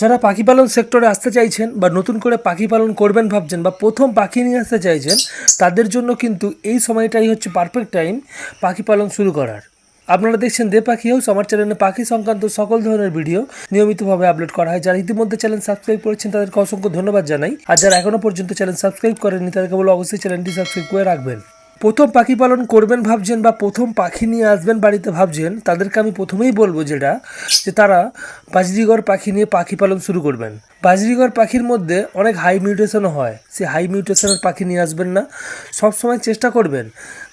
যারা পাখি পালন সেক্টরে আসতে চাইছেন বা নতুন করে পাখি পালন করবেন ভাবছেন বা প্রথম পাখি নিয়ে আসতে চাইছেন, তাদের জন্য কিন্তু এই সময়টাই হচ্ছে পারফেক্ট টাইম পাখি পালন শুরু করার। আপনারা দেখছেন দে পাখি হাউস আমার চ্যানেলে পাখি সংক্রান্ত সকল ধরনের ভিডিও নিয়মিতভাবে আপলোড করা হয়। যারা ইতিমধ্যে চ্যানেল সাবস্ক্রাইব করেছেন, তাদেরকে অসংখ্য ধন্যবাদ জানাই। আর যারা এখনও পর্যন্ত চ্যানেল সাবস্ক্রাইব করেননি, তাদেরকে বলো অবশ্যই চ্যানেলটি সাবস্ক্রাইব করে রাখবেন। প্রথম পাখি পালন করবেন ভাবছেন বা প্রথম পাখি নিয়ে আসবেন বাড়িতে ভাবছেন, তাদেরকে আমি প্রথমেই বলব যেটা, যে তারা বাজরিগর পাখি নিয়ে পাখি পালন শুরু করবেন। বাজরিগর পাখির মধ্যে অনেক হাই মিউটেশনও হয়, সেই হাই মিউটেশনের পাখি নিয়ে আসবেন না। সব সময় চেষ্টা করবেন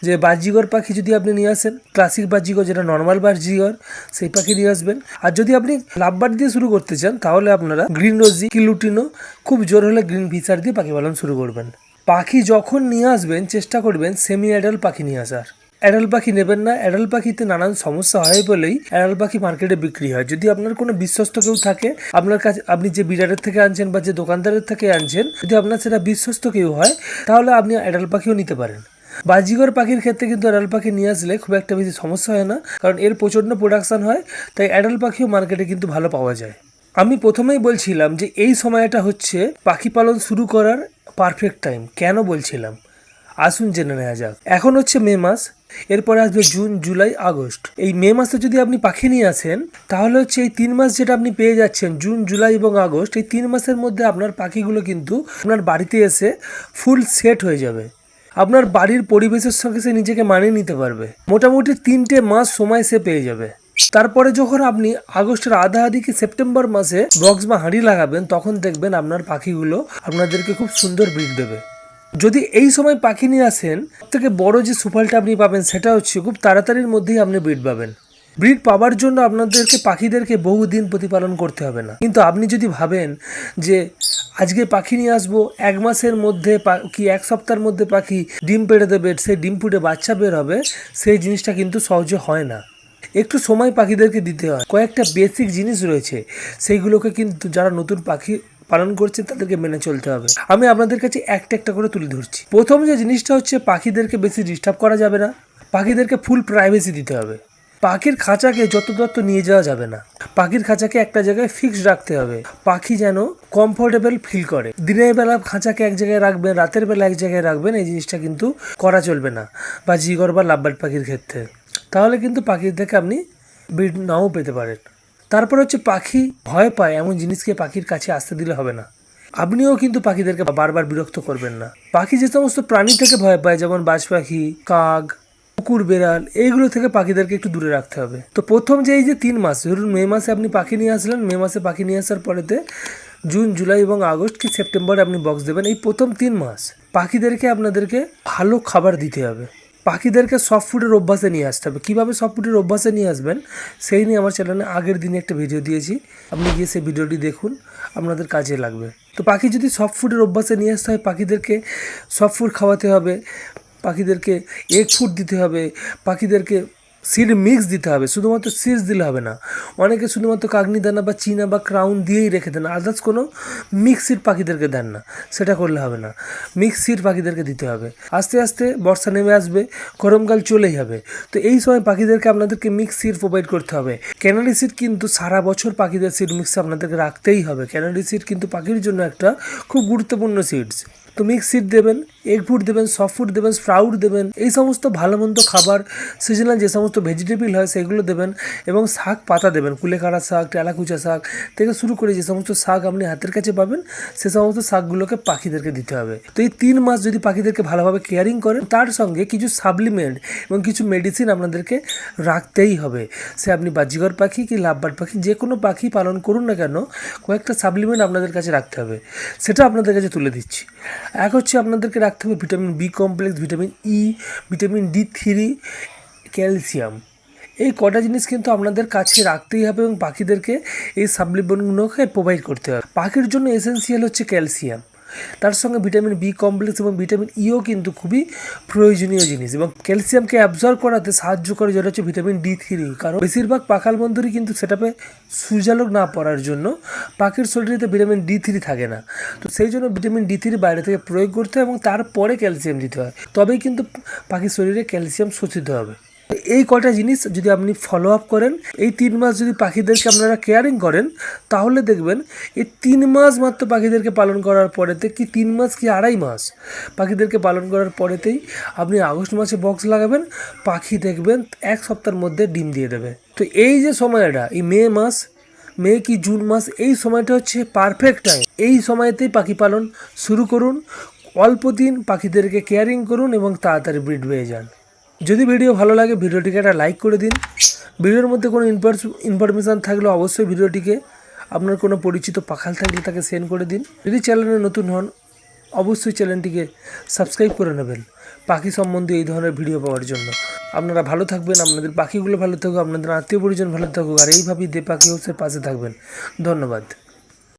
যে বাজিগর পাখি যদি আপনি নিয়ে আসেন ক্লাসিক বাজিগর যেটা নর্মাল বাজিগর সেই পাখি নিয়ে আসবেন। আর যদি আপনি লাভবার দিয়ে শুরু করতে চান, তাহলে আপনারা গ্রিন রোজি কিলুটিনো খুব জোর হলে গ্রিন ফিচার দিয়ে পাখি পালন শুরু করবেন। পাখি যখন নিয়ে আসবেন, চেষ্টা করবেন সেমি অ্যাডাল পাখি নিয়ে আসার। অ্যাডাল পাখি নেবেন না অ্যাডাল পাখিতে নানান সমস্যা হয় বলেই অ্যাডাল পাখি মার্কেটে বিক্রি হয়। যদি আপনার কোনো বিশ্বস্ত কেউ থাকে, আপনার কাছে, আপনি যে বিডারের থেকে আনছেন বা যে দোকানদারের থেকে আনছেন, যদি আপনার সেটা বিশ্বস্ত কেউ হয়, তাহলে আপনি অ্যাডাল পাখিও নিতে পারেন। বাজিগর পাখির ক্ষেত্রে কিন্তু অ্যাডাল পাখি নিয়ে আসলে খুব একটা বেশি সমস্যা হয় না, কারণ এর প্রচণ্ড প্রোডাকশন হয়, তাই অ্যাডাল পাখিও মার্কেটে কিন্তু ভালো পাওয়া যায়। আমি প্রথমেই বলছিলাম যে এই সময়টা হচ্ছে পাখি পালন শুরু করার পারফেক্ট টাইম কেন বলছিলাম? আসুন জেনে নেওয়া যাক। এখন হচ্ছে মে মাস, এরপরে আসবে জুন, জুলাই, আগস্ট। এই মে মাসে যদি আপনি পাখি নিয়ে আসেন, তাহলে হচ্ছে এই তিন মাস যেটা আপনি পেয়ে যাচ্ছেন, জুন, জুলাই এবং আগস্ট, এই তিন মাসের মধ্যে আপনার পাখিগুলো কিন্তু আপনার বাড়িতে এসে ফুল সেট হয়ে যাবে। আপনার বাড়ির পরিবেশের সঙ্গে সে নিজেকে মানিয়ে নিতে পারবে। মোটামুটি তিনটে মাস সময় সে পেয়ে যাবে। তারপরে যখন আপনি আগস্টের আধা আধিকে সেপ্টেম্বর মাসে বক্স বা হাঁড়ি লাগাবেন, তখন দেখবেন আপনার পাখিগুলো আপনাদেরকে খুব সুন্দর ব্রিড দেবে। যদি এই সময় পাখি নিয়ে আসেন থেকে বড় যে সুফলটা আপনি পাবেন সেটা হচ্ছে খুব তাড়াতাড়ির মধ্যেই আপনি ব্রিড পাবেন। ব্রিড পাওয়ার জন্য আপনাদেরকে, পাখিদেরকে বহুদিন প্রতিপালন করতে হবে না। কিন্তু আপনি যদি ভাবেন যে আজকে পাখি নিয়ে আসব, এক মাসের মধ্যে কি এক সপ্তাহের মধ্যে পাখি ডিম পেড়ে দেবে সেই ডিম ফুটে বাচ্চা বের হবে, সেই জিনিসটা কিন্তু সহজে হয় না। একটু সময় পাখিদেরকে দিতে হয়। কয়েকটা বেসিক জিনিস রয়েছে। সেইগুলোকে কিন্তু যারা নতুন পাখি পালন করছে, তাদেরকে মেনে চলতে হবে। আমি আপনাদের কাছে একটা একটা করে তুলে ধরছি। প্রথম যে জিনিসটা হচ্ছে, পাখিদেরকে বেশি ডিস্টার্ব করা যাবে না। পাখিদেরকে ফুল প্রাইভেসি দিতে হবে। পাখির খাঁচাকে যত তত নিয়ে যাওয়া যাবে না। পাখির খাঁচাকে একটা জায়গায় ফিক্সড রাখতে হবে। পাখি যেন কমফোর্টেবল ফিল করে। দিনের বেলা খাঁচাকে এক জায়গায় রাখবেন, রাতের বেলা এক জায়গায় রাখবেন, এই জিনিসটা কিন্তু করা চলবে না। বা জিগর বা লাভবার্ড পাখির ক্ষেত্রে। তাহলে কিন্তু পাখির থেকে আপনি ব্রিড নাও পেতে পারেন। তারপর হচ্ছে পাখি ভয় পায়, এমন জিনিসকে পাখির কাছে আসতে দিলে হবে না। আপনিও কিন্তু পাখিদেরকে বারবার বিরক্ত করবেন না। পাখি যে সমস্ত প্রাণী থেকে ভয় পায়, যেমন বাজ পাখি, কাক, কুকুর, বেড়াল, এইগুলো থেকে পাখিদেরকে একটু দূরে রাখতে হবে। তো প্রথম যে এই যে তিন মাস, ধরুন মে মাসে আপনি পাখি নিয়ে আসলেন, মে মাসে পাখি নিয়ে আসার পরেতে জুন, জুলাই এবং আগস্ট কি সেপ্টেম্বরে আপনি বক্স দেবেন, এই প্রথম তিন মাস পাখিদেরকে আপনাদেরকে ভালো খাবার দিতে হবে। পাখিদেরকে সফট ফুডের অভ্যাসে নিয়ে আসতে হবে। কীভাবে সফট ফুডের অভ্যাসে নিয়ে আসবেন, সেই নিয়ে আমার চ্যানেলে আগের দিনে একটা ভিডিও দিয়েছি। আপনি গিয়ে সেই ভিডিওটি দেখুন, আপনাদের কাজে লাগবে। তো পাখি যদি সফট ফুডের অভ্যাসে নিয়ে আসতে হয়, পাখিদেরকে সফট ফুড খাওয়াতে হবে, পাখিদেরকে এগ ফুড দিতে হবে, পাখিদেরকে সিড মিক্স দিতে হবে, শুধুমাত্র সিডস দিলে হবে না। অনেকে শুধুমাত্র কাগনি দানা বা চীনা বা ক্রাউন দিয়েই রেখে দেন আদার্স কোনো মিক্স সিড পাখিদেরকে দেন না, সেটা করলে হবে না। মিক্স সিড পাখিদেরকে দিতে হবে। আস্তে আস্তে বর্ষা নেমে আসবে, গরমকাল চলেই হবে। তো এই সময় পাখিদেরকে আপনাদেরকে মিক্স সিড প্রোভাইড করতে হবে। ক্যানারি সিড কিন্তু সারা বছর পাখিদের সিড মিক্স আপনাদেরকে রাখতেই হবে। ক্যানারি সিড কিন্তু পাখির জন্য একটা খুব গুরুত্বপূর্ণ সিডস তো মিক্স সিড দেবেন এগ ফুড দেবেন সফট ফুড দেবেন স্প্রাউট দেবেন, এই সমস্ত ভালো মন্দ খাবার সিজনাল যে সমস্ত ভেজিটেবল হয়, সেগুলো দেবেন এবং শাক পাতা দেবেন। কুলেখাড়া শাক, টেলাকুচা শাক থেকে শুরু করে যে সমস্ত শাক আপনি হাতের কাছে পাবেন, সে সমস্ত শাকগুলোকে পাখিদেরকে দিতে হবে। তো এই তিন মাস যদি পাখিদেরকে ভালোভাবে কেয়ারিং করেন, তার সঙ্গে কিছু সাপ্লিমেন্ট এবং কিছু মেডিসিন আপনাদেরকে রাখতেই হবে। সে আপনি বাজিগর পাখি কি লাভবার্ড পাখি, যে কোনো পাখি পালন করুন না কেন, কয়েকটা সাপ্লিমেন্ট আপনাদের কাছে রাখতে হবে। সেটা আপনাদের কাছে তুলে দিচ্ছি। এক হচ্ছে আপনাদেরকে রাখতে হবে vitamin B complex vitamin E vitamin D three calcium. এই কটা জিনিস কিন্তু আপনাদের কাছে রাখতেই হবে এবং পাখিদেরকে এই সাপ্লিমেন্টগুলোকে প্রোভাইড করতে হবে। পাখির জন্য এসেন্সিয়াল হচ্ছে ক্যালসিয়াম। তার সঙ্গে ভিটামিন বি কমপ্লেক্স এবং ভিটামিন ইও কিন্তু খুবই প্রয়োজনীয় জিনিস এবং ক্যালসিয়ামকে অ্যাবজর্ব করাতে সাহায্য করে যেটা হচ্ছে ভিটামিন ডি থ্রি কারণ বেশিরভাগ পাখাল বন্ধুরই কিন্তু সেটাপে সূর্যালোক না পড়ার জন্য পাখির শরীরে ভিটামিন ডি থ্রি থাকে না। তো সেই জন্য ভিটামিন ডি থ্রি বাইরে থেকে প্রয়োগ করতে হয় এবং তারপরে ক্যালসিয়াম দিতে হয়। তবেই কিন্তু পাখির শরীরে ক্যালসিয়াম শোষিত হবে। এই কটা জিনিস যদি আপনি ফলো আপ করেন, এই তিন মাস যদি পাখিদেরকে আপনারা কেয়ারিং করেন, তাহলে দেখবেন এই তিন মাস মাত্র পাখিদেরকে পালন করার পরেতে কি তিন মাস কি আড়াই মাস পাখিদেরকে পালন করার পরেতেই আপনি আগস্ট মাসে বক্স লাগাবেন, পাখি দেখবেন এক সপ্তাহের মধ্যে ডিম দিয়ে দেবে। তো এই যে সময়টা, এই মে মাস, মে কি জুন মাস, এই সময়টা হচ্ছে পারফেক্ট টাইম এই সময়তেই পাখি পালন শুরু করুন, অল্প দিন পাখিদেরকে কেয়ারিং করুন এবং তাড়াতাড়ি ব্রিড পেয়ে যান। যদি ভিডিও ভালো লাগে, ভিডিওটিকে একটা লাইক করে দিন। ভিডিওর মধ্যে কোনো ইনফরমেশান থাকলে অবশ্যই ভিডিওটিকে আপনার কোনো পরিচিত পাখাল থাকলে তাকে সেন্ড করে দিন। যদি চ্যানেলে নতুন হন, অবশ্যই চ্যানেলটিকে সাবস্ক্রাইব করে নেবেন পাখি সম্বন্ধে এই ধরনের ভিডিও পাওয়ার জন্য। আপনারা ভালো থাকবেন, আপনাদের পাখিগুলো ভালো থাকুক, আপনাদের আত্মীয় পরিজন ভালো থাকুক, আর এইভাবেই দে পাখি হাউসের পাশে থাকবেন। ধন্যবাদ।